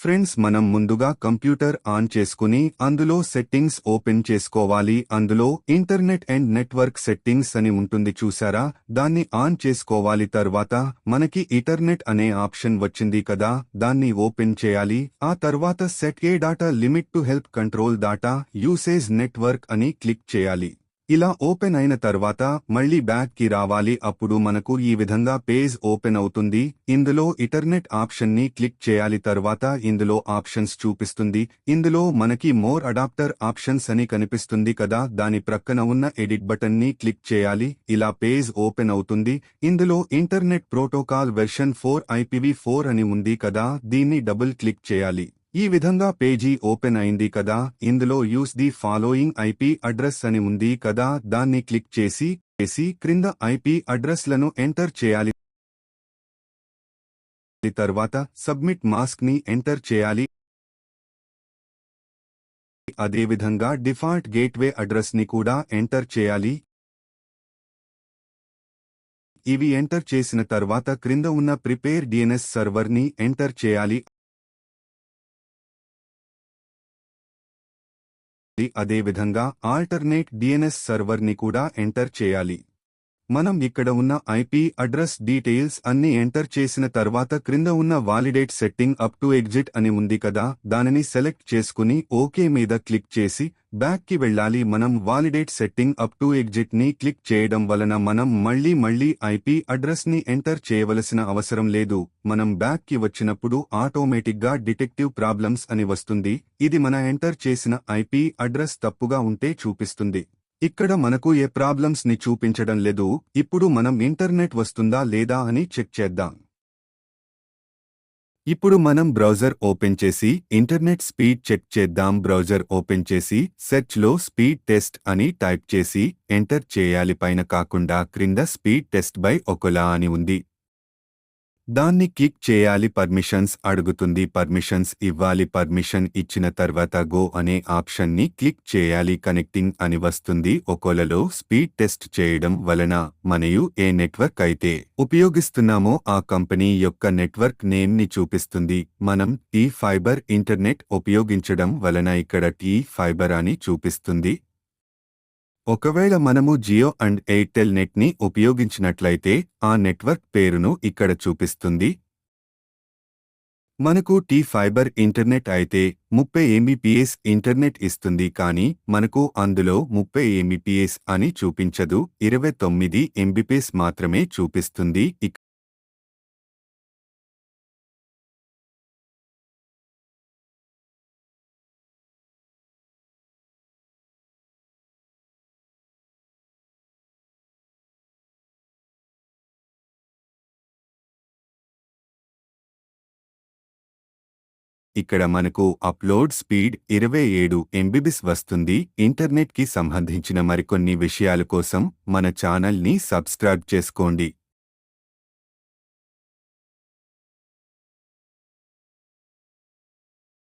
Friends మనం ముందుగా computer on చేసుకుని అందులో సెట్టింగ్స్ ఓపెన్ చేసుకోవాలి. అందులో ఇంటర్నెట్ అండ్ నెట్వర్క్ సెట్టింగ్స్ అని ఉంటుంది చూసారా? దాన్ని ఆన్ చేసుకోవాలి. తర్వాత మనకి ఇంటర్నెట్ అనే ఆప్షన్ వచ్చింది కదా దాన్ని ఓపెన్ చేయాలి. ఆ తర్వాత set a data limit to help control data usage network అని క్లిక్ చేయాలి. ఇలా ఓపెన్ అయిన తర్వాత మళ్ళీ బ్యాక్కి రావాలి అప్పుడు మనకు ఈ విధంగా పేజ్ ఓపెన్ అవుతుంది. ఇందులో ఇంటర్నెట్ ఆప్షన్ని క్లిక్ చేయాలి. తర్వాత ఇందులో ఆప్షన్స్ చూపిస్తుంది. ఇందులో మనకి మోర్ అడాప్టర్ ఆప్షన్స్ అని కనిపిస్తుంది కదా. దాని ప్రక్కన ఉన్న ఎడిట్ బటన్ని క్లిక్ చేయాలి. ఇలా పేజ్ ఓపెన్ అవుతుంది. ఇందులో internet protocol version four IPv four అని ఉంది కదా. దీన్ని డబుల్ క్లిక్ చేయాలి. ఈ విధంగా పేజీ ఓపెన్ అయింది కదా ఇందులో use the following IP address అని ఉంది కదా దాన్ని క్లిక్ చేసి చేసి క్రింద ఐపీ అడ్రస్లను ఎంటర్ చేయాలి. తర్వాత సబ్మిట్ మాస్క్ని ఎంటర్ చేయాలి. అదేవిధంగా డిఫాల్ట్ గేట్వే అడ్రస్ని కూడా ఎంటర్ చేయాలి. ఇవి ఎంటర్ చేసిన తర్వాత క్రింద ఉన్న ప్రిపేర్ డిఎన్ఎస్ సర్వర్ని ఎంటర్ చేయాలి. అదేవిధంగా ఆల్టర్నేట్ డిఎన్ఎస్ సర్వర్ని కూడా ఎంటర్ చేయాలి. మనం ఇక్కడ ఉన్న ఐపీ అడ్రస్ డీటెయిల్స్ అన్ని ఎంటర్ చేసిన తర్వాత క్రింద ఉన్న validate setting up to exit అని ఉంది కదా దానిని సెలెక్ట్ చేసుకుని ఓకే మీద క్లిక్ చేసి బ్యాక్కి వెళ్ళాలి మనం వాలిడేట్ సెట్టింగ్ అప్ టు ఎగ్జిట్ని క్లిక్ చేయడం వలన మనం మళ్ళీ మళ్ళీ ఐపీ అడ్రస్ని ఎంటర్ చేయవలసిన అవసరం లేదు. మనం బ్యాక్కి వచ్చినప్పుడు ఆటోమేటిక్గా డిటెక్టివ్ ప్రాబ్లమ్స్ అని వస్తుంది. ఇది మన ఎంటర్ చేసిన ఐపీ అడ్రస్ తప్పుగా ఉంటే చూపిస్తుంది. ఇక్కడ మనకు ఏ ప్రాబ్లమ్స్ని చూపించడం లేదు ఇప్పుడు మనం ఇంటర్నెట్ వస్తుందా లేదా అని చెక్ చేద్దాం. ఇప్పుడు మనం బ్రౌజర్ ఓపెన్ చేసి ఇంటర్నెట్ స్పీడ్ చెక్ చేద్దాం. బ్రౌజర్ ఓపెన్ చేసి సెర్చ్లో స్పీడ్ టెస్ట్ అని టైప్ చేసి ఎంటర్ చేయాలి. పైన కాకుండా క్రింద స్పీడ్ టెస్ట్ బై ఒకలా అని ఉంది. దాన్ని క్లిక్ చేయాలి పర్మిషన్స్ అడుగుతుంది. పర్మిషన్స్ ఇవ్వాలి. పర్మిషన్ ఇచ్చిన తర్వాత గో అనే ఆప్షన్ని క్లిక్ చేయాలి. కనెక్టింగ్ అని వస్తుంది. ఒకవేళలో స్పీడ్ టెస్ట్ చేయడం వలన మనయు ఏ నెట్వర్క్ అయితే ఉపయోగిస్తున్నామో ఆ కంపెనీ యొక్క నెట్వర్క్ నేమ్ని చూపిస్తుంది. మనం టీ ఫైబర్ ఇంటర్నెట్ ఉపయోగించడం వలన ఇక్కడ టీ ఫైబర్ అని చూపిస్తుంది. ఒకవేళ మనము జియో అండ్ ఎయిర్టెల్ నెట్ని ఉపయోగించినట్లయితే ఆ నెట్వర్క్ పేరును ఇక్కడ చూపిస్తుంది. మనకు టీ ఫైబర్ ఇంటర్నెట్ అయితే ముప్పై ఎంబీపీఎస్ ఇంటర్నెట్ ఇస్తుంది కానీ మనకు అందులో ముప్పై ఎంబీపీఎస్ అని చూపించదు. ఇరవై తొమ్మిది ఎంబీపీఎస్ మాత్రమే చూపిస్తుంది. ఇక్కడ మనకు అప్లోడ్ స్పీడ్ ఇరవై ఏడు ఎంబీబీస్ వస్తుంది. ఇంటర్నెట్కి సంబంధించిన మరికొన్ని విషయాల కోసం మన ఛానల్ని సబ్స్క్రైబ్ చేసుకోండి.